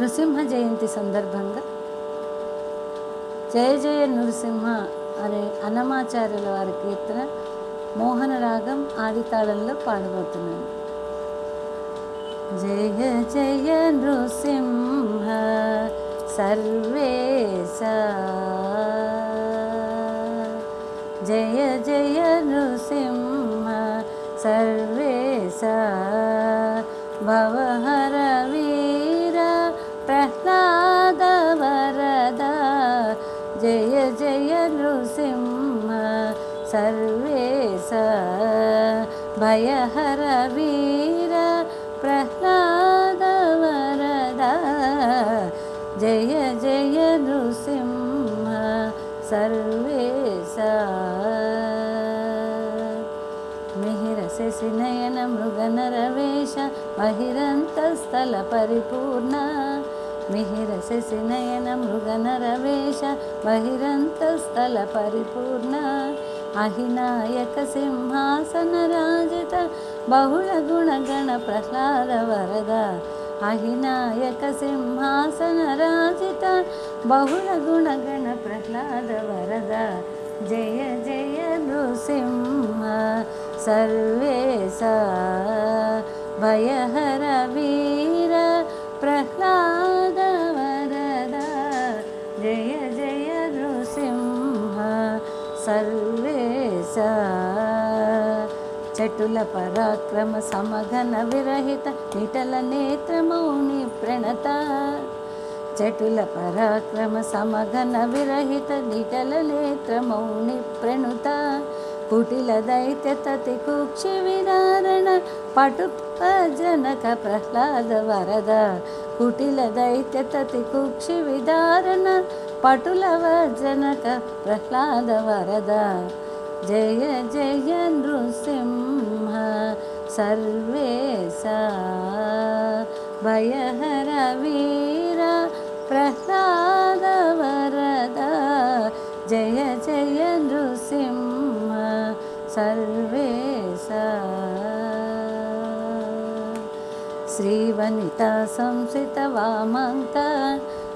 నృసింహ జయంతి సందర్భంగా. జయ జయ నృసింహ అనే అన్నమాచార్యుల వారి కీర్తన మోహన రాగం ఆదితాళంలో పాడబోతున్నాను. జయ జయ నృసింహ సర్వేశ. జయ జయ నృసింహ సర్వేశ. భవహర జయ జయ నృసింహ సర్వేశ భయహర వీర ప్రహ్లాద వరద జయ జయ నృసింహ సర్వేశ మిహిర శశినయన మృగనరవేశ మహిరంతస్థల పరిపూర్ణ మిహిర శశినయన మృగనరవేశ మహిరంతస్థల పరిపూర్ణ అహినాయక సింహాసన రాజిత బహుళ గుణగణ ప్రహ్లాద వరద అహినాయక సింహాసన రాజిత బహుళ గుణగణ ప్రహ్లాద వరద. జయ జయ నృసింహ సర్వేశ భయహర వీర ప్రహ్లాద సర్వేశ. చటుల పరాక్రమ సమఘన విరహిత నిటల నేత్రమౌని ప్రణత. చటుల పరాక్రమ సమఘన విరహిత నిటల నేత్రమౌని ప్రణుత. కుటిల దైత్య తతి కుక్షి విదారణ పటు జనక ప్రహ్లాద వరద. కుటిల దైత్య తతి కుక్షి విదారణ పటులవ జనక ప్రహ్లాద వరద. జయ జయ నృసింహ సర్వేశ. భయహర వీర ప్రహ్లాద వరద. జయ జయ నృసింహ సర్వేశ. శ్రీవనిత సంసిత వామాంక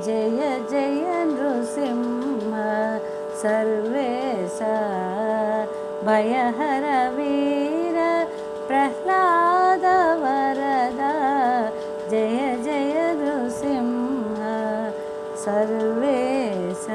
జయ జయ నృసింహ సర్వేశ భయహర వీర ప్రహ్లాద వరద జయ జయ నృసింహ సర్వేశ